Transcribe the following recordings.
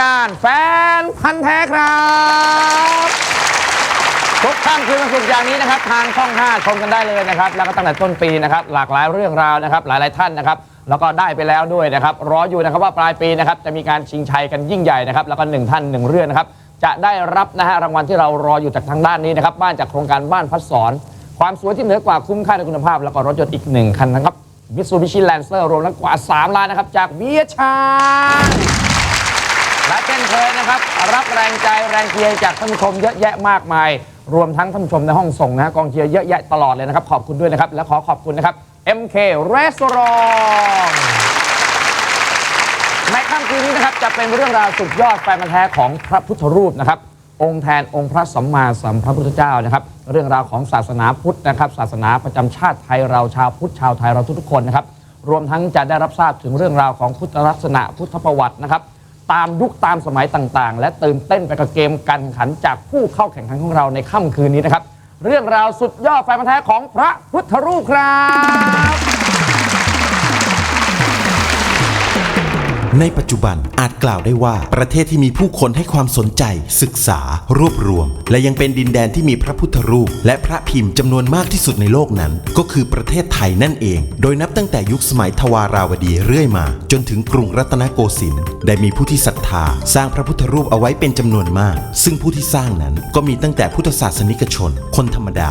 การแฟนพันธ์แท้ครับทุกค่ำคืนวันศุกร์อย่างนี้นะครับ ทางช่อง 5 ชมกันได้เลยนะครับ แล้วก็ตั้งแต่ต้นปีนะครับ หลากหลายเรื่องราวนะครับ หลายๆท่านนะครับ แล้วก็ได้ไปแล้วด้วยนะครับ รออยู่นะครับว่าปลายปีนะครับจะมีการชิงชัยกันยิ่งใหญ่นะครับ แล้วก็หนึ่งท่านหนึ่งเรื่องนะครับ จะได้รับนะฮะรางวัลที่เรารออยู่จากทางด้านนี้นะครับบ้านจากโครงการบ้านพัดสอน ความสวยที่เหนือกว่าคุ้มค่าในคุณภาพ แล้วก็รถยนต์อีกหนึ่งคันนะครับมิตซูบิชิแลนเซอร์รวมแล้วกว่า 3 ล้านนะครับจากเวียชา เช่นเคยนะครับ รับแรงใจแรงเชียร์จากท่านผู้ชมเยอะแยะมากมาย รวมทั้งท่านผู้ชมในห้องส่งนะฮะกองเชียร์เยอะแยะตลอดเลยนะครับ ขอบคุณด้วยนะครับ และขอขอบคุณนะครับ MK Restaurant ในค่ำคืนนี้นะครับจะเป็นเรื่องราวสุดยอดแฟนพันธ์แท้ของพระพุทธรูปนะครับ องค์แทนองค์พระสัมมาสัมพุทธเจ้านะครับ เรื่องราวของศาสนาพุทธนะครับ ศาสนาประจำชาติไทยเราชาวพุทธชาวไทยเราทุกๆคนนะครับ รวมทั้งจะได้รับทราบถึงเรื่องราวของพุทธลักษณะพุทธประวัตินะครับ ตามยุคตามสมัยต่างๆ และตื่นเต้นไปกับเกมการแข่งขันจากผู้เข้าแข่งขันของเราในค่ำคืนนี้นะครับ เรื่องราวสุดยอดแฟนพันธ์แท้ของพระพุทธรูปครับ ในปัจจุบันอาจกล่าวได้ว่าประเทศที่มีผู้คนให้ความสนใจ ศึกษา รวบรวม และยังเป็นดินแดนที่มีพระพุทธรูป และพระพิมพ์จำนวนมากที่สุดในโลกนั้น ก็คือประเทศไทยนั่นเอง โดยนับตั้งแต่ยุคสมัยทวาราวดีเรื่อยมา จนถึงกรุงรัตนโกสินทร์ได้มีผู้ที่ศรัทธา สร้างพระพุทธรูปเอาไว้เป็นจำนวนมาก ซึ่งผู้ที่สร้างนั้นก็มีตั้งแต่พุทธศาสนิกชน คนธรรมดา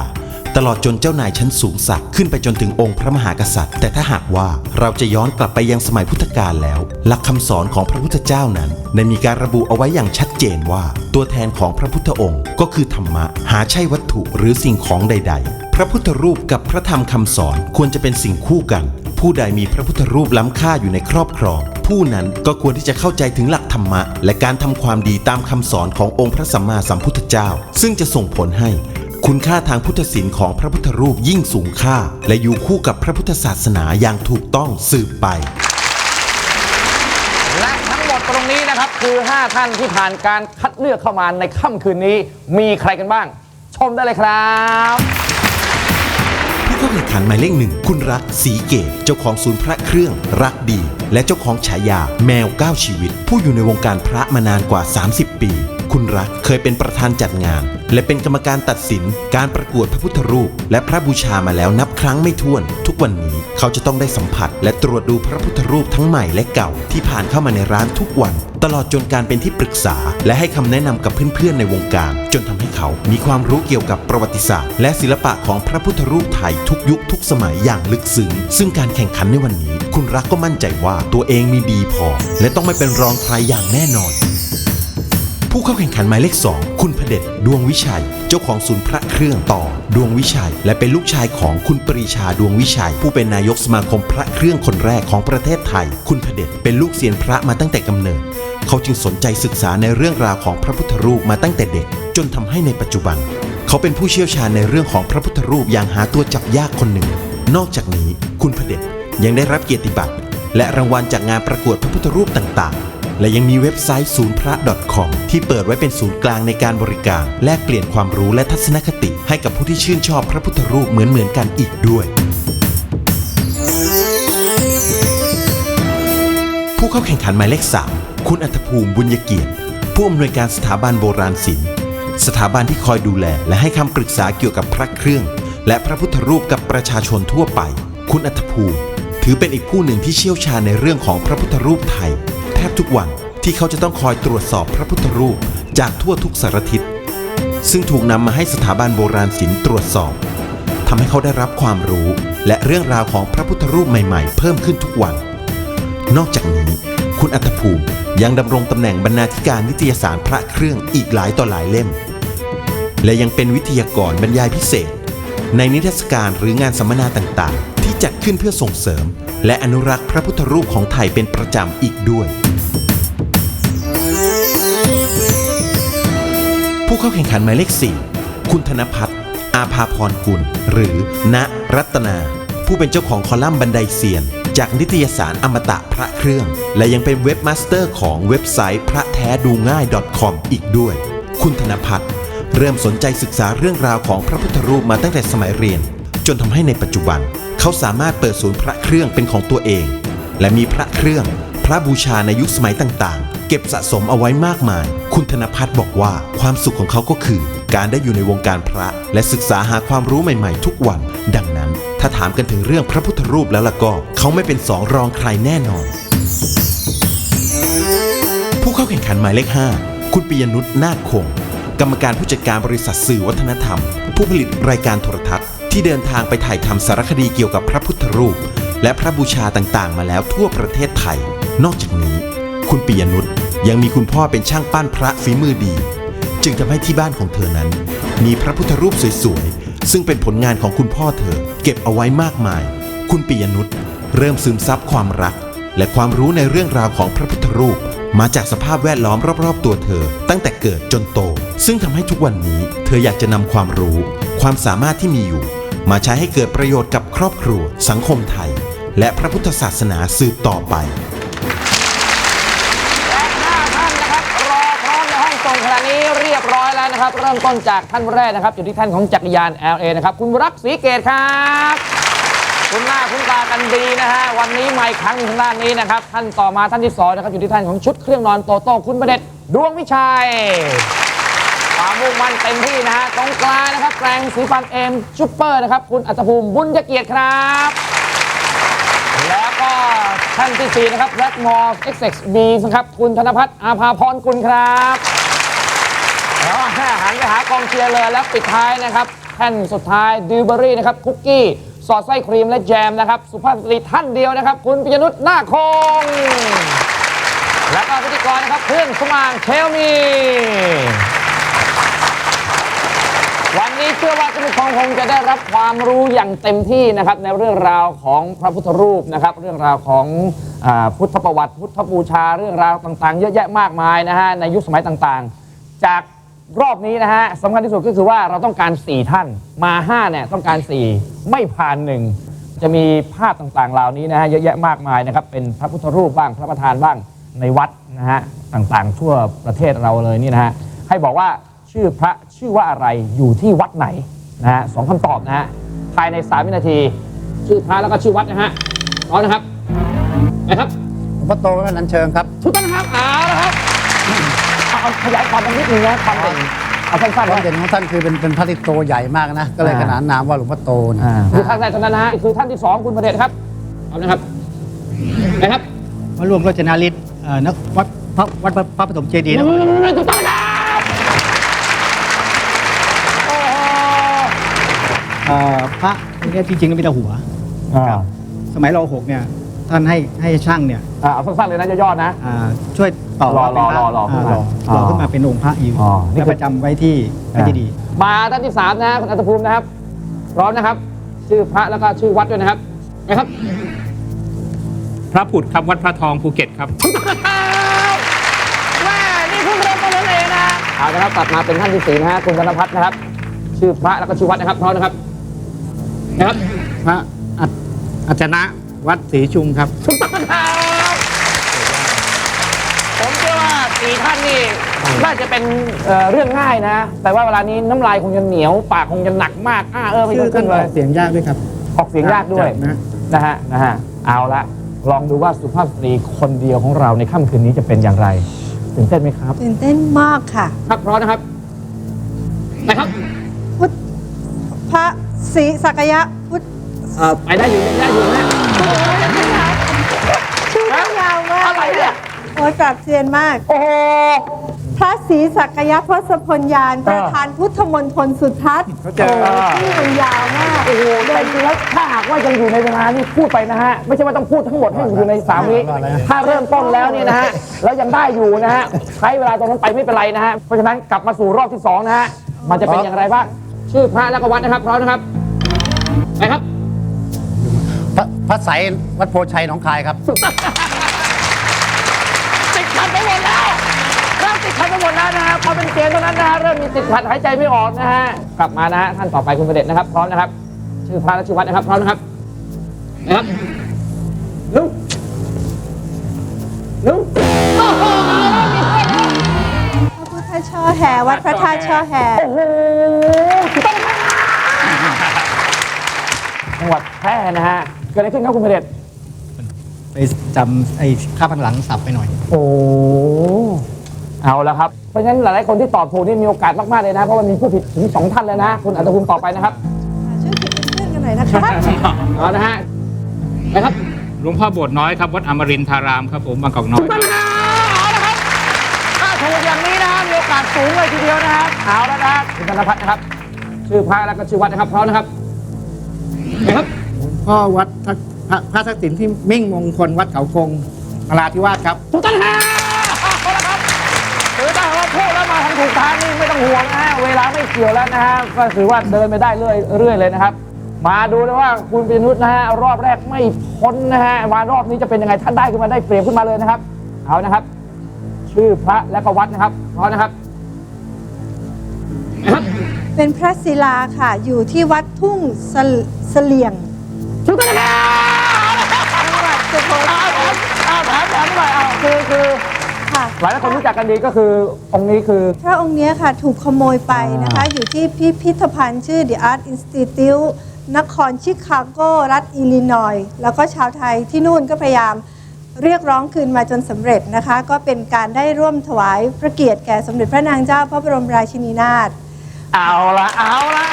ตลอดจนเจ้านายชั้นสูงสักขึ้นไปจนถึงองค์พระมหากษัตริย์ แต่ถ้าหากว่าเราจะย้อนกลับไปยังสมัยพุทธกาลแล้ว หลักคำสอนของพระพุทธเจ้านั้นได้มีการระบุเอาไว้อย่างชัดเจนว่า ตัวแทนของพระพุทธองค์ ก็คือธรรมะ หาใช่วัตถุหรือสิ่งของใด ๆ พระพุทธรูปกับพระธรรมคำสอนควรจะเป็นสิ่งคู่กัน ผู้ใดมีพระพุทธรูปล้ำค่าอยู่ในครอบครองผู้นั้นก็ควรที่จะเข้าใจถึงหลักธรรมะ และการทำความดีตามคำสอนขององค์พระสัมมาสัมพุทธเจ้า ซึ่งจะส่งผลให้ คุณค่าทางพุทธศิลป์ของพระพุทธรูปยิ่งสูงค่า และอยู่คู่กับพระพุทธศาสนาอย่างถูกต้องสืบไป และทั้งหมดตรงนี้นะครับคือ 5 ท่านที่ผ่านการคัดเลือกเข้ามาในค่ำคืนนี้ มีใครกันบ้าง ชมได้เลยครับ ผู้เข้าแข่งขันหมายเลขหนึ่งคุณรักสีเกตเจ้าของศูนย์พระเครื่องรักดี และเจ้าของฉายาแมวเก้าชีวิต ผู้อยู่ในวงการพระมานานกว่า 30 ปี คุณรักเคยเป็นประธานจัดงาน และเป็นกรรมการตัดสิน การประกวดพระพุทธรูป และพระบูชามาแล้วนับครั้งไม่ถ้วน ทุกวันนี้เขาจะต้องได้สัมผัส และตรวจดูพระพุทธรูปทั้งใหม่และเก่าที่ผ่านเข้ามาในร้านทุกวัน ตลอดจนการเป็นที่ปรึกษา และให้คำแนะนำกับเพื่อนๆในวงการ จนทำให้เขามีความรู้เกี่ยวกับประวัติศาสตร์ และศิลปะของพระพุทธรูปไทยทุกยุคทุกสมัยอย่างลึกซึ้งซึ่งการแข่งขันในวันนี้ คุณรักก็มั่นใจว่าตัวเองมีดีพอ และต้องไม่เป็นรองใครอย่างแน่นอน ผู้เข้าแข่งขันหมายเลข 2 คุณพเดชดวงวิชัย เจ้าของศูนย์พระเครื่องต่อ ดวงวิชัย และเป็นลูกชายของคุณปรีชาดวงวิชัย ผู้เป็นนายกสมาคมพระเครื่องคนแรกของประเทศไทย คุณพเดชเป็นลูกเซียนพระมาตั้งแต่กำเนิด เขาจึงสนใจศึกษาในเรื่องราวของพระพุทธรูปมาตั้งแต่เด็ก จนทำให้ในปัจจุบัน เขาเป็นผู้เชี่ยวชาญในเรื่องของพระพุทธรูปอย่างหาตัวจับยากคนหนึ่ง นอกจากนี้คุณพเดชยังได้รับเกียรติบัตรและรางวัลจากงานประกวดพระพุทธรูปต่างๆ และยังมีเว็บไซต์ศูนย์พระ .com ที่เปิดไว้เป็นศูนย์กลางในการบริการแลกเปลี่ยนความรู้และทัศนคติ ให้กับผู้ที่ชื่นชอบพระพุทธรูปเหมือนๆกันอีกด้วยผู้เข้าแข่งขันหมายเลข 3 คุณอัธภูมิบุญยเกียรติ ผู้อำนวยการสถาบันโบราณศิลป์ สถาบันที่คอยดูแลและให้คำปรึกษาเกี่ยวกับพระเครื่อง และพระพุทธรูปกับประชาชนทั่วไป คุณอัธภูมิ ถือเป็นอีกผู้หนึ่งที่เชี่ยวชาญในเรื่องของพระพุทธรูปไทย บทุกวันที่เขาจะต้องคอยตรวจสอบพระพุทธรูปจากทั่วทุกสารทิศ ซึ่งถูกนำมาให้สถาบันโบราณศิลป์ตรวจสอบทำให้เขาได้รับความรู้และเรื่องราวของพระพุทธรูปใหม่ๆ เพิ่มขึ้นทุกวัน นอกจากนี้ คุณอัตภูมิยังดำรงตำแหน่งบรรณาธิการนิตยสารพระเครื่องอีกหลายต่อหลายเล่ม และยังเป็นวิทยากรบรรยายพิเศษ ในนิทรรศการหรืองานสัมมนาต่างๆ ที่จัดขึ้นเพื่อส่งเสริม และอนุรักษ์พระพุทธรูปของไทยเป็นประจำอีกด้วย ผู้เข้าแข่งขันหมายเลข 4 คุณธนพัฒน์อาภาพรกุล หรือ ณ รัตนา ผู้เป็นเจ้าของคอลัมน์บันไดเซียน จากนิตยสารอมตะพระเครื่อง และยังเป็นเว็บมาสเตอร์ของเว็บไซต์พระแท้ดูง่าย .com อีกด้วย คุณธนพัฒน์เริ่มสนใจศึกษาเรื่องราวของพระพุทธรูปมาตั้งแต่สมัยเรียน จนทำให้ในปัจจุบัน เขาสามารถเปิดศูนย์พระเครื่องเป็นของตัวเอง และมีพระเครื่อง พระบูชาในยุคสมัยต่าง เก็บสะสมเอาไว้มากมาย คุณธนพัฒน์บอกว่าความสุขของเขาก็คือ การได้อยู่ในวงการพระ และศึกษาหาความรู้ใหม่ๆ ทุกวัน ดังนั้น ถ้าถามกันถึงเรื่องพระพุทธรูปแล้วล่ะก็ เขาไม่เป็นสองรองใครแน่นอน ผู้เข้าแข่งขันหมายเลข 5 คุณปิยนุชนาคคง กรรมการผู้จัดการบริษัทสื่อวัฒนธรรม ผู้ผลิตรายการโทรทัศน์ ที่เดินทางไปถ่ายทำสารคดีเกี่ยวกับพระพุทธรูป และพระบูชาต่างๆ มาแล้วทั่วประเทศไทย นอกจากนี้ คุณปิยนุชยังมีคุณพ่อเป็นช่างปั้นพระฝีมือดี จึงทำให้ที่บ้านของเธอนั้น มีพระพุทธรูปสวยๆ ซึ่งเป็นผลงานของคุณพ่อเธอ เก็บเอาไว้มากมาย คุณปิยนุชเริ่มซึมซับความรัก และความรู้ในเรื่องราวของพระพุทธรูป มาจากสภาพแวดล้อมรอบๆ ตัวเธอ ตั้งแต่เกิดจนโต ซึ่งทำให้ทุกวันนี้ เธออยากจะนำความรู้ ความสามารถที่มีอยู่ มาใช้ให้เกิดประโยชน์กับครอบครัว สังคมไทย และพระพุทธศาสนาสืบต่อไป และห้าท่านนะครับรอพร้อมในห้องส่งขณะนี้เรียบร้อยแล้ว นะครับ เริ่มต้นจากท่านแรกนะครับอยู่ที่ท่านของจักรยาน LA นะครับคุณรักศรีเกตครับคุณหน้าคุณตากันดีนะฮะวันนี้มาอีกครั้งหนึ่งทางด้านนี้นะครับท่านต่อมาท่านที่สองนะครับอยู่ที่ท่านของชุดเครื่องนอนโตโต้คุณประเด็จดวงวิชัยความมุ่งมั่นเต็มที่นะฮะตรงกลางนะครับแปรงสีฟันเอ็มชุปเปอร์นะครับคุณอัตภูมิบุญยเกียรติครับแล้วก็ท่านที่4นะครับแบล็กมอร์ XXB นะครับคุณธนพัฒน์อาภาพรกุลครับ แล้วแห่หันไปหากองเชียร์เลยแล้วปิดท้ายนะครับแท่นสุดท้ายดิวเบอรี่นะครับคุกกี้สอดไส้ครีมและแจมนะครับ สุภาพสตรีท่านเดียวนะครับ คุณปิยนุชนาคคง แล้วก็พิธีกรนะครับเพื่อนสมางเชลมี วันนี้เชื่อว่าท่านผู้ชมคงจะได้รับความรู้อย่างเต็มที่นะครับ ในเรื่องราวของพระพุทธรูปนะครับ เรื่องราวของอาพุทธประวัติ พุทธบูชาเรื่องราวต่างๆ เยอะแยะมากมายนะฮะในยุคสมัยต่างๆ จาก รอบนี้นะฮะสำคัญที่สุดก็คือว่าเราต้องการ 4 ท่านมา 5เนี่ยต้องการ 4 ไม่ผ่านหนึ่งจะมีภาพต่างๆ เหล่านี้นะฮะเยอะแยะมากมายนะครับ เป็นพระพุทธรูปบ้างพระประธานบ้างในวัดนะฮะต่างๆ ทั่วประเทศเราเลยนี่นะฮะให้บอกว่าชื่อพระชื่อว่าอะไรอยู่ที่วัดไหนนะฮะสองคำตอบนะฮะภายใน 3 วินาที ชื่อพระแล้วก็ชื่อวัดนะฮะพร้อมนะครับนะครับหลวงพ่อโตวัดนันเชิงครับทุกท่านนะครับเอาละครับ เอาเอาขยายความกันนิดนึงนะความเด่นเอาสั้นๆความนะเด่นของท่านคือเป็นเป็นพระที่โตใหญ่มากนะ ก็เลยอ่าขนานนามว่าหลวงพ่อโตนะคือท่านแรกเท่านั้นนะฮะคือท่านที่สองคุณประเดชครับเอานะครับนะครับมารวมโรจนาฤทธิ์เอ่อนักวัดพระวัดพระพระปฐมเจดีย์นะถูกต้องนะครับโอ้โหเอ่อพระองค์เนี้ยจริงๆก็มีแต่หัว อ่า สมัยรหกเนี่ย ท่านให้ให้ช่างเนี่ยอ่าเอาสั้นๆเลยนะย่อๆนะ อ่าช่วยต่อรอรอเป็นพะรอรอขึ้นมาารออ๋อรอขึ้นมาเป็นองค์พระอยู่อ๋อนี่แล้วคือ ประจำไว้ที่พระเจดีย์มาท่านที่สามนะคุณอัตภูมินะครับ พร้อมนะครับ ชื่อพระแล้วก็ชื่อวัดด้วยนะครับนะครับ พระผุดครับวัดพระทองภูเก็ตครับ แม่นี่เพิ่งเริ่มต้นนั่นเองนะเอาละครับตัดมาเป็นท่านที่สี่นะฮะคุณธนพัฒน์นะครับ ชื่อพระแล้วก็ชื่อวัดนะครับพร้อมนะครับนะครับพระอัจอัจนะ วัดศรีชุมครับ ถูกต้องครับผมเชื่อว่าสี่ท่านนี่น่าจะเป็นเอ่อเรื่องง่ายนะ แต่ว่าเวลานี้น้ำลายคงจะเหนียว ปากคงจะหนักมากอ้าเออไม่ชื่ต้อองท่าขึ้นเลยนออกเสียงยากด้วยครับ ออกเสียงยากด้วยนะ นะฮะนะฮะเอาละลองดูว่าสุภาพสตรีคนเดียวของเราในค่ำคืนนี้จะเป็นอย่างไรตื่นเต้นไหมครับตื่นเต้นมากค่ะครับพร้อมนะครับนะครับพุทธพระศรีสักยะพุทธเอ่อไปได้อยู่ได้อยู่นะ ชื่อท่านยาวมากอะไรเนี่ย โอ้ยปรับเซียนมาก โอ้โห พระศรีสักยะทศพลยานประธานพุทธมณฑลสุทัศน์เจอชื่อมันยาวมากโอ้โหแต่จริงๆแล้วถ้าหากว่ายังอยู่ในเวลานี่พูดไปนะฮะ ไม่ใช่ว่าต้องพูดทั้งหมดให้อยู่ในสามวิถ้าเริ่มต้นแล้วเนี่ยนะฮะ แล้วยังได้อยู่นะฮะ ใช้เวลาตรงนั้นไปไม่เป็นไรนะฮะ เพราะฉะนั้นกลับมาสู่รอบที่สองนะฮะ มันจะเป็นอย่างไรบ้าง ชื่อพระแล้วก็วัดนะครับ พร้อมนะครับ ไปครับ พระพระไสยวัดโพชัยหนองคายครับ ติดขัดไปหมดแล้วเริ่มติดขัดไปหมดแล้วนะฮะพอเป็นเกมเท่านั้นนะฮะเริ่มมีติดขัดหายใจไม่ออกนะฮะกลับมานะฮะท่านต่อไปคุณประเด็จนะครับ พร้อมนะครับ ชื่อพระและชื่อวัดนะครับพร้อมนะครับนะครับลุกลุกโอ้โหเอาแล้วมีด้วยนะพระพุทธช่อแห่วัดพระธาตุช่อแห่โอ้โหถูกต้องครับจังหวัดแพร่นะฮะ เกิดอะไรขึ้นครับคุณประเด็จไปจำไอ้ค่าพันหลังสับไปหน่อย โอ้เอาละครับ เพราะฉะนั้นหลายๆคนที่ตอบถูกนี่มีโอกาสมากๆเลยนะ เพราะว่ามีผู้ผิดถึงสองท่านเลยนะ คุณอัตภูมิต่อไปนะครับช่วยคิดเป็นเพื่อนกันหน่อยนะคะเอานะฮะนะครับหลวงพ่อโบสถ์น้อยครับวัดอมรินทารามครับผมบางกอกน้อยปัญหาเอาละครับถ้าถูกอย่างนี้นะฮะมีโอกาสสูงเลยทีเดียวนะครับเอาแล้วนะฮะคุณธนพัฒน์นะครับชื่อพระแล้วก็ชื่อวัดนะครับพร้อมนะครับนะครับ พ่อวัดพระทักษิณที่มิ่งมงคลวัดเขาคงนราธิวาสครับถูกต้องฮะเอาครับคือถ้าหากว่าพูดแล้วมาทางถูกทางนี่ไม่ต้องห่วงนะฮะเวลาไม่เกี่ยวแล้วนะฮะก็ถือว่าเดินไปได้เรื่อยเรื่อยเลยนะครับ มาดูเลยว่าคุณปิยนุชนะฮะรอบแรกไม่พ้นนะฮะมารอบนี้จะเป็นยังไงท่านได้ขึ้นมาได้เปรียบขึ้นมาเลยนะครับ เอานะครับ ชื่อพระและก็วัดนะครับพร้อมนะครับเป็นพระศิลาค่ะ อยู่ที่วัดทุ่งเสลเสลี่ยง ถูกต้องนะครับจังหวัดสุโขเอาทัยเอาถามถามหน่อยเอาคือคือค่ะหลายคนรู้จักกันดีก็คือองค์นี้คือพระองค์เนี้ยค่ะถูกขโมยไปนะคะ อยู่ที่พิพิธภัณฑ์ชื่อ The Art Institute นครชิคาโกรัฐอิลลินอยแล้วก็ชาวไทยที่นู่นก็พยายามเรียกร้องคืนมาจนสำเร็จนะคะ ก็เป็นการได้ร่วมถวายพระเกียรติแก่สมเด็จพระนางเจ้าพระบรมราชินีนาถเอาละเอาละ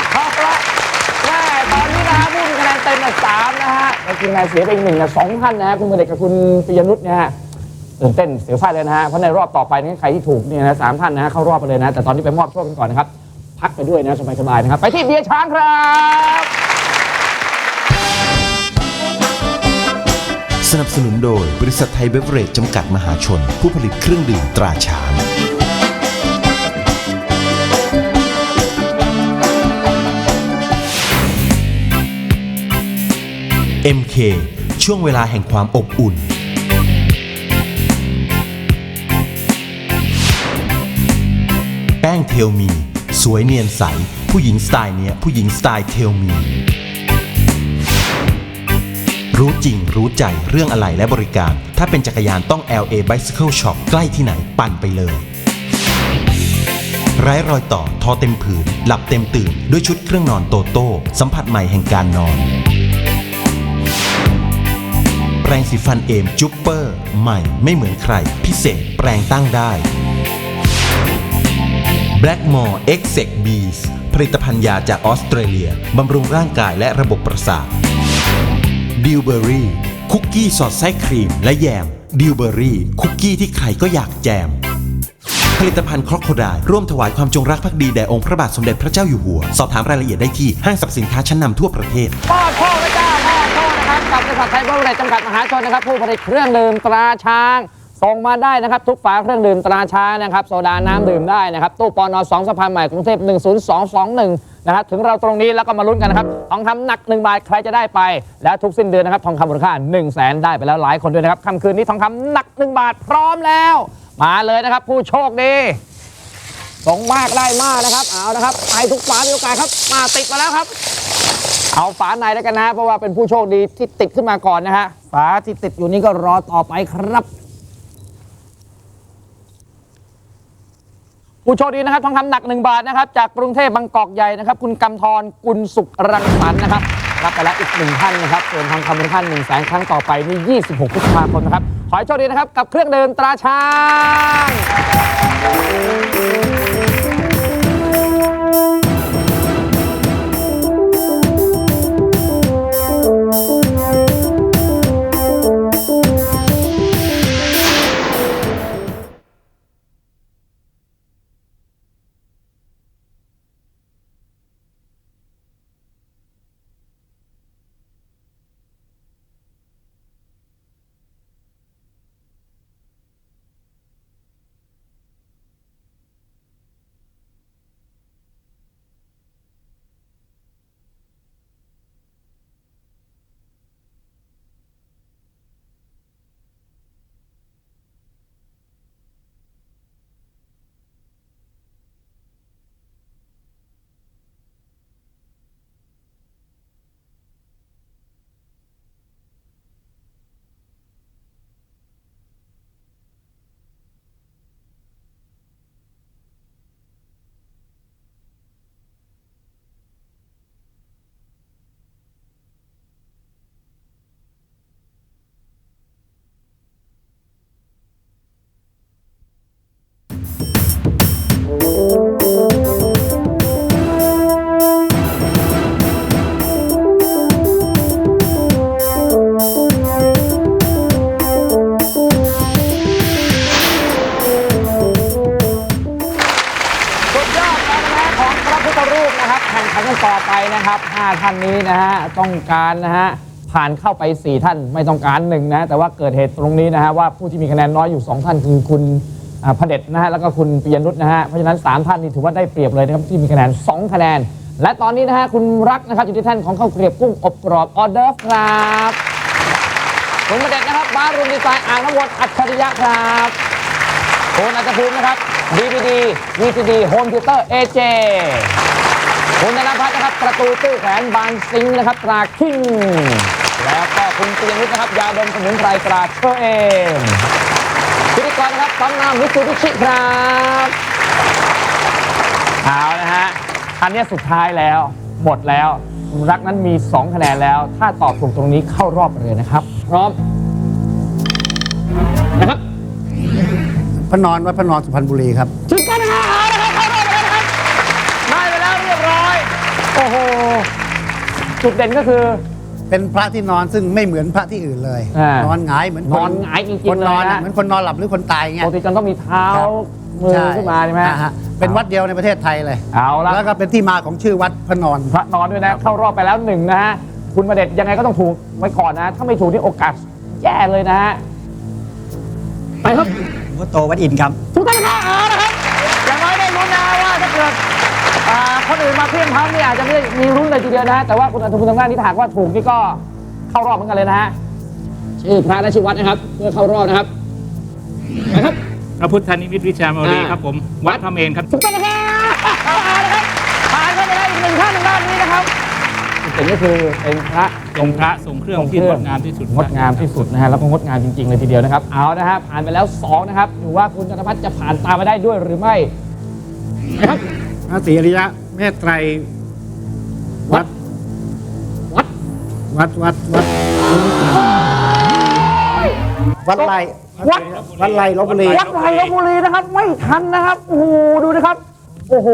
ต็มอะสามนะฮะแล้วทีมงานเสียไปอีกหนึ่งอะสองท่านนะฮะคุณเมเด็กกับคุณปิยนุชเนี่ยฮะตื่นเต้นเสียวไฟเลยนะฮะเพราะในรอบต่อไปนี้ใครที่ถูกเนี่ยนะสามท่านนะฮะเข้ารอบไปเลยนะ แต่ตอนนี้ไปมอบโชคกันก่อนนะครับ พักไปด้วยนะสบายๆนะครับ ไปที่เบียร์ช้างครับ สนับสนุนโดยบริษัทไทยเบเวอเรจจำกัดมหาชน ผู้ผลิตเครื่องดื่มตราช้าง MK ช่วงเวลาแห่งความอบอุ่น แป้งเทลมี สวยเนียนใส ผู้หญิงสไตล์เนี้ย ผู้หญิงสไตล์เทลมี รู้จริงรู้ใจเรื่องอะไหล่และบริการ ถ้าเป็นจักรยานต้อง LA Bicycle Shop ใกล้ที่ไหนปั่นไปเลย ไร้รอยต่อทอเต็มผืน หลับเต็มตื่น ด้วยชุดเครื่องนอนโตโต้ สัมผัสใหม่แห่งการนอน ปรงสีฟันเอมจุปเปอร์ ใหม่ไม่เหมือนใคร พิเศษแปรงตั้งได้ Blackmore X e c Bees ผลิตภัณฑ์ยาจากออสเตรเลีย บำรุงร่างกายและระบบประสาทดิวเบอรี่คุกกี้สอดไส้ครีมและแยมดิวเบอรี่คุกกี้ที่ใครก็อยากแจม ผลิตภัณฑ์ครอกโคดายร่วมถวายความจงรักภักดีแด่องค์พระบาทสมเด็จพระเจ้าอยู่หัว สอบถามรายละเอียดได้ที่ห้างสรรพสินค้าชั้นนำทั่วประเทศ คนะครับกับริษัทไทยบร์เรจจำกัดมหาชนนะครับ ผู้ผลิตเครื่องดื่มตราช้าง ส่งมาได้นะครับ ทุกฝาเครื่องดื่มตราช้างนะครับ โซดาน้ำดื่มได้นะครับ ตู้ปอนอ2สะพานใหม่กรุงเทพ10221 นะครับ ถึงเราตรงนี้แล้วก็มาลุ้นกันนะครับ ทองคำหนัก 1 บาทใครจะได้ไป แล้วทุกสิ้นเดือนนะครับ ทองคำมูลค่า1 0 0 0 0แสนได้ไปแล้วหลายคนด้วยนะครับค่ำคืนนี้ทองคำหนัก 1 บาทพร้อมแล้ว มาเลยนะครับ ผู้โชคดีส่งมากได้มากนะครับ เอานะครับไปทุกฝามีโอกาสครับ มาติดมาแล้วครับ เอาฝาในแล้วกันนะฮะเพราะว่าเป็นผู้โชคดีที่ติดขึ้นมาก่อนนะฮะฝาที่ติดอยู่นี้ก็รอต่อไปครับ ผู้โชคดีนะครับทองคำหนัก 1 บาทนะครับ จากกรุงเทพบางกอกใหญ่นะครับ คุณกำธรกุลสุขรังสรรค์นะครับรับไปแล้วอีกหนึ่งท่านนะครับ ส่วนทองคำมูลค่า1แสนครั้งต่อไปนี่26พฤษภาคมนะครับ ขอให้โชคดีนะครับ กับเครื่องเดื่มตราช้าง ต่อไปนะครับ5ท่านนี้นะฮะต้องการนะฮะผ่านเข้าไป 4 ท่านไม่ต้องการหนึ่งนะแต่ว่าเกิดเหตุตรงนี้นะฮะว่าผู้ที่มีคะแนนน้อยอยู่ 2 ท่านคือคุณอ่าพระเด็จนะฮะแล้วก็คุณปิยนุชนะฮะเพราะฉะนั้น 3 ท่านนี้ถือว่าได้เปรียบเลยนะครับที่มีคะแนน 2 คะแนน และตอนนี้นะฮะคุณรักนะครับอยู่ที่ท่านของข้าวเกรียบกุ้งอบกรอบออเดิร์ฟครับคุณพระเด็จนะครับบ้านรุนดีไซน์อ่างน้ำวนอัจฉริยะครับคุณอัจฉภูมินะครับ DVD VCD Home Theater AJ คุณธนพัฒน์นะครับประตูตู้แขวนบานซิงค์นะครับตราคิงแล้วก็คุณเตียงนิดนะครับยาดมสมุนไพรตราเชอเอมพิธีกรนะครับปั๊มน้ำมิตซูบิชิครับเอานะฮะอันเนี้ยสุดท้ายแล้ว หมดแล้วคุณรักนั้นมี 2 คะแนนแล้ว ถ้าตอบถูกตรงนี้เข้ารอบไปเลยนะครับ พร้อมนะครับพระนอนวัดพระนอนสุพรรณบุรีครับถึ อ้โหจุดเด่นก็คือ เป็นพระที่นอนซึ่งไม่เหมือนพระที่อื่นเลย อ่านอนหงายเหมือนคนอนหงายจริงๆคนนอนเลยนะ อะเหมือนคนนอนหลับหรือคนตายเงี้ปยกติจะต้องมีเท้าครับ มือขึ้นมาใช่ไหมอ่าฮะเป็นวัดเดียวในประเทศไทยเลย เอาละแล้วก็เป็นที่มาของชื่อวัดพระนอน พระนอนด้วยนะ เข้ารอบไปแล้วหนึ่งนะฮะ คุณมาเด็ดยังไงก็ต้องถูกไว้ก่อนนะ ถ้าไม่ถูกนี่โอกาสแย่เลยนะฮะ ไปครับหลวงพ่อโตวัดอินทร์ครับทุกท่านนะครับเอาละครับ อย่างน้อยได้ลุ้นนะว่าถ้าเกิด อ่าคนอื่นมาเพี้ยนพังเนี่ยอาจจะไม่ได้มีลุ้นเลยทีเดียวนะแต่ว่าคุณอัธพลทางด้านนี้ถ้าหากว่าถูกนี่ก็เข้ารอบเหมือนกันเลยนะฮะชื่อพระและชื่อวัดนะครับ เพื่อเข้ารอบนะครับไปครับ พระพุทธนิมิตวิชามรีอ่า ครับผมวัดพระเมนครับ ถูกต้องนะครับเอาละครับผ่านเข้าไปได้อีกหนึ่งท่านทางด้านนี้นะครับเป็นก็คือเป็นพระทรงพระทรงเครื่องที่งดงามที่สุดงดงามที่สุดนะฮะแล้วก็งดงามจริงๆเลยทีเดียวนะครับ เอานะฮะผ่านไปแล้ว 2 นะครับดูว่าคุณธนพัฒน์จะผ่านตามมาได้ด้วยหรือไม่นะครับ พระศรีอริยะเมตไตรวัด วัด วัดวัดวัดวัดไรวัดวัดไรลบบุรีวัดไรลบบุรีนะครับ ไม่ทันนะครับโอ้โหดูนะครับ โอ้โห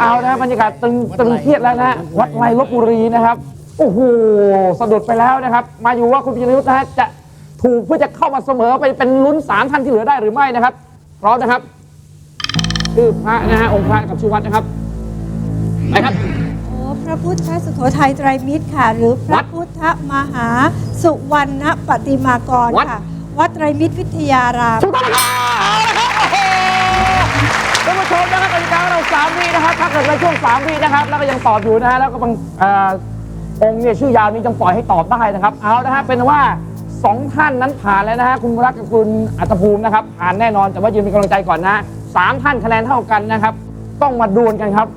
เอานะบรรยากาศตึงตึงเครียดแล้วนะฮะวัดไรลบบุรีนะครับโอ้โหสะดุดไปแล้วนะครับ มาอยู่ว่าคุณพิยุทธ์นะฮะจะถูกเพื่อจะเข้ามาเสมอไปเป็นลุ้นสามท่านที่เหลือได้หรือไม่นะครับพร้อมนะครับชื่อพระนะฮะองค์พระกับชื่อวัดนะครับ ไปครับ โอ้พระพุทธสุโขทัยไตรมิตรค่ะ หรือพวัระดพุทธมหาสุวรรณปฏิมากรวัด ค่ะ วัดไตรมิตรวิทยาราม ถูกต้องนะครับเอาละครับ โอ้โหท่านผู้ชมนะครับกติกาของเราสามวินะครับถ้าเกิดในช่วงสามวินะครับ แล้วก็ยังตอบอยู่นะฮะ แล้วก็บางเอ่อองค์เนี่ยชื่อยาวนี้ยังปล่อยให้ตอบได้นะครับ เอานะฮะ เป็นว่าสองท่านนั้นผ่านแล้วนะฮะ คุณรักกับคุณอัตภูมินะครับ ผ่านแน่นอน แต่ว่ายืนเป็นกำลังใจก่อนนะสามท่านคะแนนเท่ากันนะครับ ต้องมาดวลกันครับ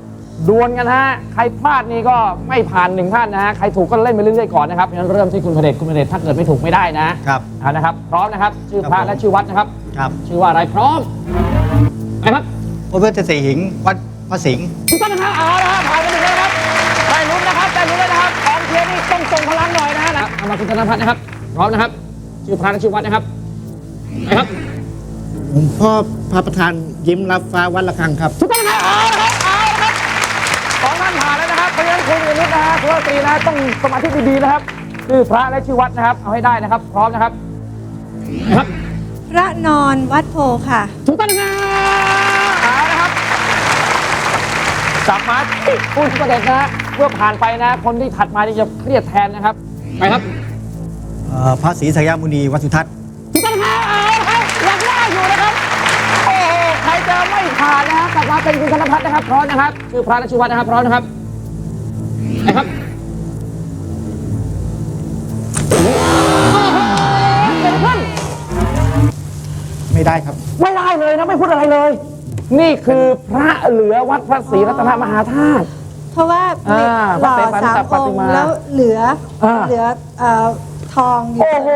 ดวลกันฮะ ใครพลาดนี่ก็ไม่ผ่านหนึ่งท่านนะฮะ ใครถูกก็เล่นไปเรื่อยๆก่อนนะครับงั้นเริ่มที่คุณพระเดชคุณพระเดชถ้าเกิดไม่ถูกไม่ได้นะครับเอานะครับ พร้อมนะครับ ชื่อพระและชื่อวัดนะครับ ครับ ชื่อว่าอะไรพร้อมไปครับพระพุทธสีหิงวัดพระสิงห์ทุกท่านนะครับเอาละครับผ่านไปหนึ่งแล้วนะครับ ได้ลุ้นนะครับ ได้ลุ้นแล้วนะครับของเชียร์นี่ต้องส่งพลังหน่อยนะฮะนะเอามาคุณธนพัฒน์นะครับ พร้อมนะครับ ชื่อพระและชื่อวัดนะครับไปครับหลวงพ่อพระประธานยิ้มรับฟ้าวัดละคังครับทุกท่านนะครับเอาละครับ ครับเพราะฉะนั้นคุณอนุษนะฮะคุณรัตรีนะฮะต้องสมาธิดีๆนะครับชื่อพระและชื่อวัดนะครับ เอาให้ได้นะครับ พร้อมนะครับนะครับพระนอนวัดโพค่ะถูกต้องนะครับเอาละครับกลับมาที่ผู้ที่ประเด็นนะฮะเมื่อผ่านไปนะ คนที่ถัดมานี่จะเครียดแทนนะครับไปครับเอ่อพระศรีสยามุนีวัดสุทัศน์ถูกต้องนะครับเอาละครับยังได้อยู่นะครับโอ้โหใครจะไม่ผ่านนะฮะกลับมาเป็นคุณธนพัฒน์นะครับพร้อมนะครับชื่อพระและชื่อวัดนะครับพร้อมนะครับ ไปครับเป็นท่านไม่ได้ครับ ไม่ได้เลยนะไม่พูดอะไรเลย นี่คือพระเหลือวัดพระศรีรัตนมหาธาตุ เพราะว่าอ่าหล่อพระเตปัญสามจปอฏิงมาค์แล้วเหลืออา เหลือเอ่อทองอยู่ โอ้โห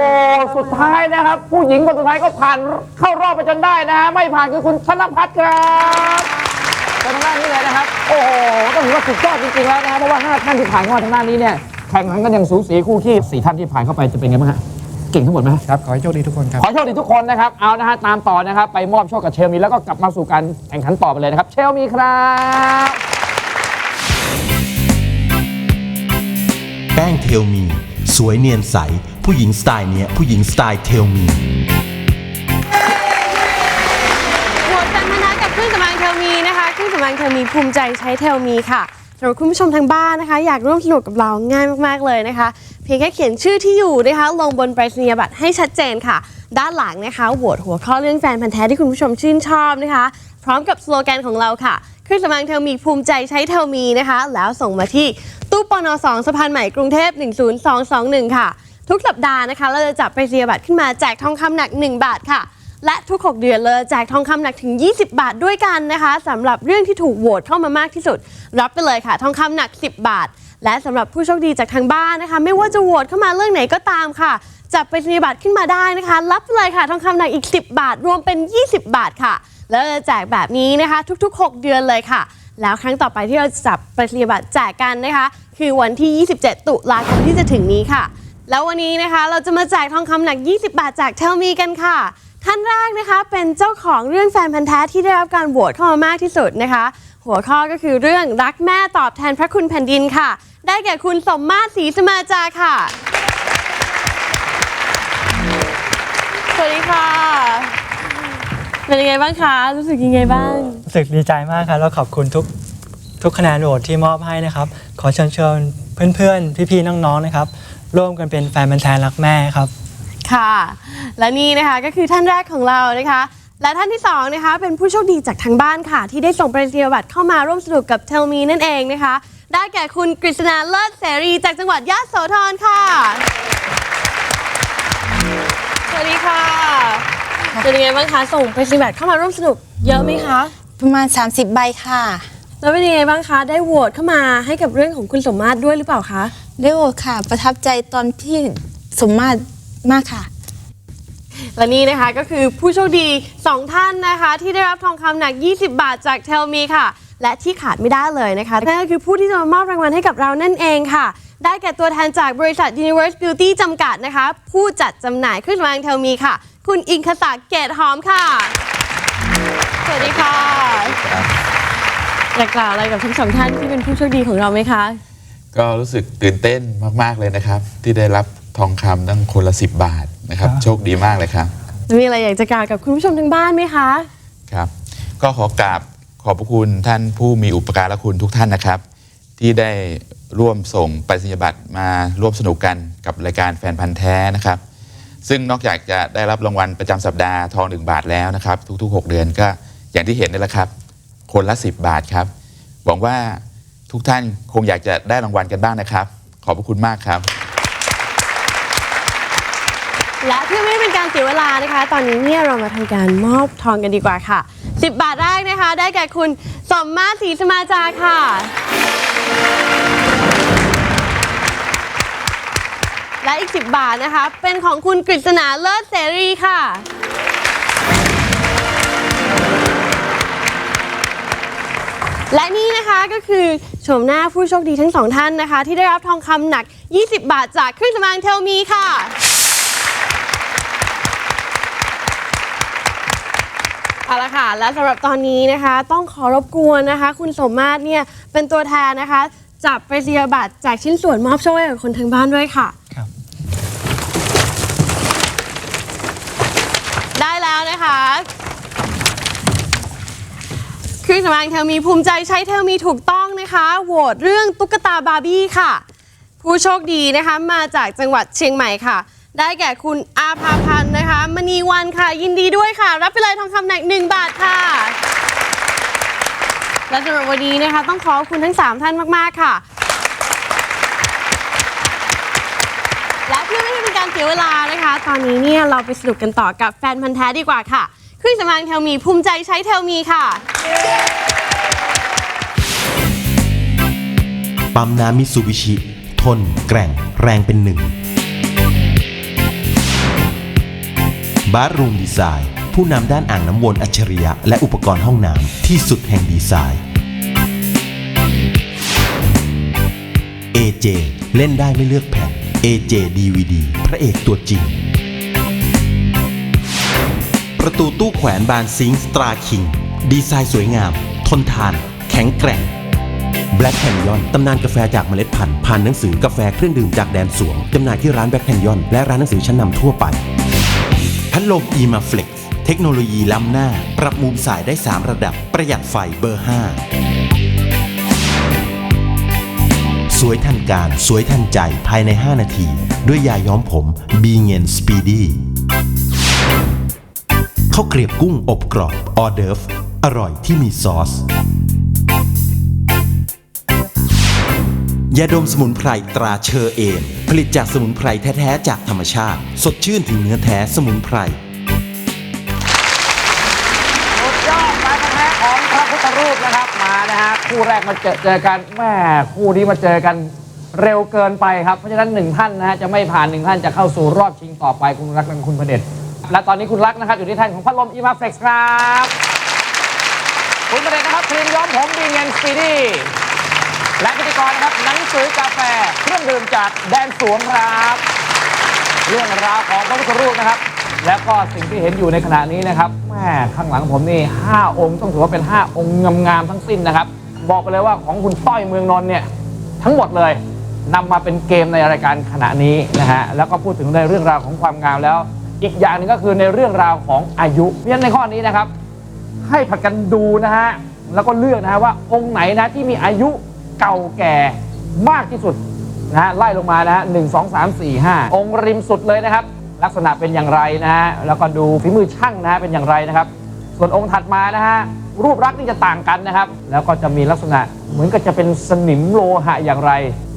สุดท้ายนะครับ ผู้หญิงคนสุดท้ายก็ผ่านเข้ารอบไปจนได้นะฮะ ไม่ผ่านคือคุณธนพัฒน์ครับ ไปทางด้านนี้เลยนะครับ โอ้โหต้องถือว่าสุดยอดจริงๆแล้วนะครับเพราะว่าห้าท่านที่ผ่านเข้ามาทางด้านนี้เนี่ยแข่งขันกันอย่างสูสีคู่ขี้สี่ท่านที่ผ่านเข้าไปจะเป็นไงบ้างฮะเก่งทั้งหมดไหมฮะ ครับ ขอให้โชคดีทุกคนครับ ขอโชคดีทุกคนนะครับ เอานะฮะตามต่อนะครับ ไปมอบโชคกับเชลมีแล้วก็กลับมาสู่การแข่งขันต่อไปเลยนะครับ เชลมีครับแป้งเทลมี สวยเนียนใส ผู้หญิงสไตล์เนี้ยผู้หญิงสไตล์เทลมีำอางเทลมีนะคะเครื่องเทลมีภูมิใจใช้เทลมีค่ะสำหรับคุณผู้ชมทางบ้านนะคะ อยากร่วมสนุกกับเราง่ายมากๆเลยนะคะ เพียงแค่เขียนชื่อที่อยู่นะคะ ลงบนไปรษณียบัตรให้ชัดเจนค่ะ ด้านหลังนะคะโหวตหัวข้อเรื่องแฟนพันธ์แท้ที่คุณผู้ชมชื่นชอบนะคะ พร้อมกับสโลแกนของเราค่ะเครื่องสำอางเทลมีภูมิใจใช้เทลมีนะคะ แล้วส่งมาที่ตู้ปน2สะพานใหม่กรุงเทพ 10221 ค่ะ ทุกสัปดาห์นะคะ เราจะจับไปรษณียบัตรขึ้นมาแจกทองคำหนัก 1 บาทค่ะ และทุก 6 เดือนเลยแจกทองคำหนักถึง 20 บาทด้วยกันนะคะสำหรับเรื่องที่ถูกโหวตเข้ามามากที่สุด รับไปเลยค่ะ ทองคำหนัก 10 บาท และสำหรับผู้โชคดีจากทางบ้านนะคะ ไม่ว่าจะโหวตเข้ามาเรื่องไหนก็ตามค่ะ จับไปรษณียบัตรขึ้นมาได้นะคะ รับไปเลยค่ะ ทองคำหนักอีก 10 บาท รวมเป็น 20 บาทค่ะ แล้วจะแจกแบบนี้นะคะ ทุก ๆ 6 เดือนเลยค่ะ แล้วครั้งต่อไปที่เราจะจับไปรษณียบัตรแจกกันนะคะ คือวันที่ 27 ตุลาคมที่จะถึงนี้ค่ะ แล้ววันนี้นะคะเราจะมาแจกทองคำหนัก 20 บาทจากเทลมีกันค่ะ ท่านแรกนะคะเป็นเจ้าของเรื่องแฟนพันธ์แท้ที่ได้รับการโหวตเข้ามามากที่สุดนะคะ หัวข้อก็คือเรื่องรักแม่ตอบแทนพระคุณแผ่นดินค่ะ ได้แก่คุณสมมาตรศรีสมาจาค่ะ สวัสดีค่ะ เป็นยังไงบ้างคะ รู้สึกยังไงบ้าง รู้สึกดีใจมากครับแล้วขอบคุณทุกทุกคะแนนโหวตที่มอบให้นะครับ ขอเชิญเชิญเพื่อนๆ พี่ๆ น้องๆ นะครับ ร่วมกันเป็นแฟนบันธุ์แทนรักแม่ครับ ค่ะ และนี่นะคะก็คือท่านแรกของเรานะคะ และท่านที่สองนะคะเป็นผู้โชคดีจากทางบ้านค่ะ ที่ได้ส่งปริญญาบัตรเข้ามาร่วมสนุกกับเทลมีนั่นเองนะคะ ได้แก่คุณกฤษณาเลิศเสรีจากจังหวัดยะโสธรค่ะ สวัสดีค่ะเป็นยังไงบ้างคะส่งปริญญาบัตรเข้ามาร่วมสนุกเยอะไหมคะประมาณ 30 ใบค่ะ แล้วเป็นยังไงบ้างคะ ได้โหวตเข้ามาให้กับเรื่องของคุณสมมาตรด้วยหรือเปล่าคะ ได้โหวตค่ะ ประทับใจตอนที่สมมาตร มากค่ะ และนี่นะคะก็คือผู้โชคดี 2 ท่านนะคะ ที่ได้รับทองคำหนัก 20 บาทจากเทลมีค่ะ และที่ขาดไม่ได้เลยนะคะนั่นก็คือผู้ที่จะมามอบรางวัลให้กับเรานั่นเองค่ะ ได้แก่ตัวแทนจากบริษัท Universe Beauty จำกัดนะคะ ผู้จัดจำหน่ายเครื่องสำอางเทลมีค่ะ คุณอิงคศักดิ์เกตหอมค่ะ สวัสดีค่ะอยากกล่าวอะไรกับทั้งสองท่านที่เป็นผู้โชคดีของเราไหมคะ ก็รู้สึกตื่นเต้นมาก ๆ เลยนะครับ ที่ได้รับ ทองคำตั้งคนละ 10 บาทนะครับครับ โชคดีมากเลยครับ มีอะไรอยากจะกล่าวกับคุณผู้ชมทางบ้านไหมคะ ครับ ก็ขอกราบขอบพระคุณท่านผู้มีอุปการะคุณทุกท่านนะครับ ที่ได้ร่วมส่งไปรษณียบัตรมาร่วมสนุกกันกับรายการแฟนพันธ์แท้นะครับ ซึ่งนอกจากจะได้รับรางวัลประจำสัปดาห์ทองหนึ่งบาทแล้วนะครับ ทุก ๆ 6 เดือนก็อย่างที่เห็นนี่แหละครับ คนละ 10 บาทครับหวังว่าทุกท่านคงอยากจะได้รางวัลกันบ้างนะครับ ขอบพระคุณมากครับ และเพื่อไม่ให้เป็นการเสียเวลานะคะ ตอนนี้เนี่ยเรามาทำการมอบทองกันดีกว่าค่ะ 10 บาทแรกนะคะ ได้แก่คุณสมมาตรศรีสมาจาค่ะ และอีก 10 บาทนะคะ เป็นของคุณกฤษณาเลิศเสรีค่ะ และนี่นะคะก็คือโฉมหน้าผู้โชคดีทั้งสองท่านนะคะ ที่ได้รับทองคำหนัก 20 บาทจากเครื่องสำอางเทลมีค่ะ เอาละค่ะ และสำหรับตอนนี้นะคะ ต้องขอรบกวนนะคะ คุณสมมาตรเนี่ยเป็นตัวแทนนะคะ จับไปรษณียบัตรแจกชิ้นส่วนมอบโชคให้กับคนทางบ้านด้วยค่ะ ครับ ได้แล้วนะคะเครื่องสำอางเทลมีภูมิใจใช้เทลมีถูกต้องนะคะโหวตเรื่องตุ๊กตาบาร์บี้ค่ะ ผู้โชคดีนะคะมาจากจังหวัดเชียงใหม่ค่ะ ได้แก่คุณอาภาพันธ์นะคะมณีวันค่ะ ยินดีด้วยค่ะ รับไปเลยทองคำหนัก 1 บาทค่ะ และสำหรับวันนี้นะคะต้องขอบคุณทั้ง 3 ท่านมาก ๆ ค่ะ และเพื่อไม่ให้เป็นการเสียเวลานะคะ ตอนนี้เนี่ยเราไปสนุกกันต่อกับแฟนพันธ์แท้ดีกว่าค่ะเครื่องสำอางเทลมีภูมิใจใช้เทลมีค่ะ ปั๊มน้ำมิซูบิชิ ทน แกร่ง แรงเป็นหนึ่ง บาร์รูมดีไซน์ผู้นำด้านอ่างน้ำวนอัจฉริยะ และอุปกรณ์ห้องน้ำที่สุดแห่งดีไซน์ AJ เล่นได้ไม่เลือกแผ่น AJ DVD พระเอกตัวจริง ประตูตู้แขวนบานซิงสตราคิง ดีไซน์สวยงาม ทนทาน แข็งแกร่ง Black Canyon ตำนานกาแฟจากเมล็ดพันธุ์ผ่านหนังสือกาแฟเครื่องดื่มจากแดนสวงจำหน่ายที่ร้าน Black Canyon และร้านหนังสือชั้นนำทั่วไป พัดลม e m a Flex เทคโนโลยีล้ำหน้า ปรับมุมสายได้ 3 ระดับ ประหยัดไฟเบอร์ 5 สวยทันการสวยทันใจภายใน 5 นาที ด้วยยาย้อมผมบีเงนสปีดี้ข้าวเกรียบกุ้งอบกรอบออเดิร์ฟอร่อยที่มีซอส ยาดมสมุนไพรตราเชอเอมผลิตจากสมุนไพรแท้ ๆ จากธรรมชาติ สดชื่นถึงเนื้อแท้สมุนไพร สุดยอดลายแท้ของพระพุทธรูปนะครับมานะฮะคู่แรกมาเจอเจอกันแม่คู่นี้มาเจอกันเร็วเกินไปครับเพราะฉะนั้นหนึ่งท่านนะฮะจะไม่ผ่านหนึ่งท่านจะเข้าสู่รอบชิงต่อไปคุณรักและคุณพระเดชและตอนนี้คุณรักนะครับอยู่ที่แท่นของพัดลมอีมาเฟล็กซ์ครับคุณพระเดชนะครับครีมย้อมผมบีเงินสปีดี้ นะครับหนังสือกาแฟเครื่องดื่มจากแดนสวงครับ เรื่องราวของพระพุทธรูปนะครับ แล้วก็สิ่งที่เห็นอยู่ในขณะนี้นะครับแม่ข้างหลังผมนี่ 5 องค์ต้องถือว่าเป็น 5 องค์งามๆทั้งสิ้นนะครับ บอกไปเลยว่าของคุณต้อยเมืองนนท์เนี่ยทั้งหมดเลยนำมาเป็นเกมในรายการขณะนี้นะฮะแล้วก็พูดถึงในเรื่องราวของความงามแล้ว อีกอย่างหนึงก็คือในเรื่องราวของอายุเพราะฉะนั้นในข้อนี้นะครับ ให้ผัดกันดูนะฮะแล้วก็เลือกนะฮะว่าองค์ไหนนะที่มีอายุ เก่าแก่มากที่สุดนะฮะไล่ลงมานะฮะหนึ่งสองสามสี่ห้าองค์ริมสุดเลยนะครับ ลักษณะเป็นอย่างไรนะฮะแล้วก็ดูฝีมือช่างนะฮะเป็นอย่างไรนะครับ ส่วนองค์ถัดมานะฮะรูปลักษณ์นี่จะต่างกันนะครับ แล้วก็จะมีลักษณะเหมือนกับจะเป็นสนิมโลหะอย่างไร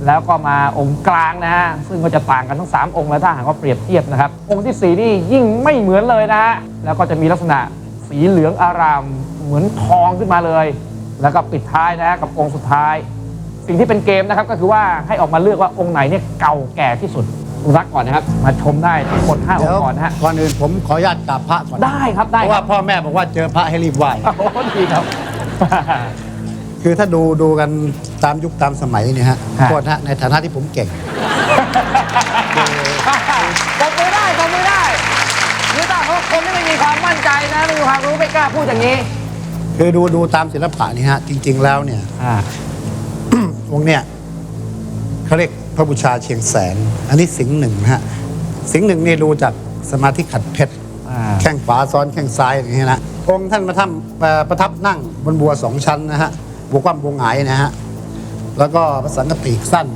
แล้วก็มาองค์กลางนะฮะซึ่งก็จะต่างกันทั้ง 3 องค์แล้วถ้าหากว่าเปรียบเทียบนะครับ องค์ที่สี่นี่ยิ่งไม่เหมือนเลยนะฮะแล้วก็จะมีลักษณะสีเหลืองอารามเหมือนทองขึ้นมาเลย แล้วก็ปิดท้ายนะฮะกับองค์สุดท้าย สิ่งที่เป็นเกมนะครับก็คือว่าให้ออกมาเลือกว่าองค์ไหนเนี่ยเก่าแก่ที่สุดรักก่อนนะครับ มาชมได้ทั้งหมด5องเดี๋ยวค์ก่อนนะฮะก่อนอื่นผมขออนุญาตกราบพระก่อนได้ครับได้เพราะครัว่าบพ่อแม่บอกว่าเจอพระให้รีบไหว้โอ้โหดีครับ คือถ้าดูดูกันตามยุคตามสมัยเนี่ยฮะฮะโทษฮะในฐานะที่ผมเก่งตบมือได้ตบมือได้นี่ต่างว่าคนที่ไม่มีความมั่นใจนะไม่มีความรู้ไม่กล้าพูดอย่างนี้ คือดูดูตามศิลปะนี่ฮะจริง ๆ แล้วเนี่ย อ่าองค์เนี่ยเขาเรียกพระบูชาเชียงแสน อันนี้สิงห์หนึ่งนะฮะสิงห์หนึ่งนี่ดูจากสมาธิขัดเพชรอ่าแข้งขวาซ้อนแข้งซ้ายอย่างนี้นะองค์ท่านมาทำเอ่อประทับนั่งบนบัวสองชั้นนะฮะบัวคว่ำบัวหงายนะฮะแล้วก็พระสังกติสั้น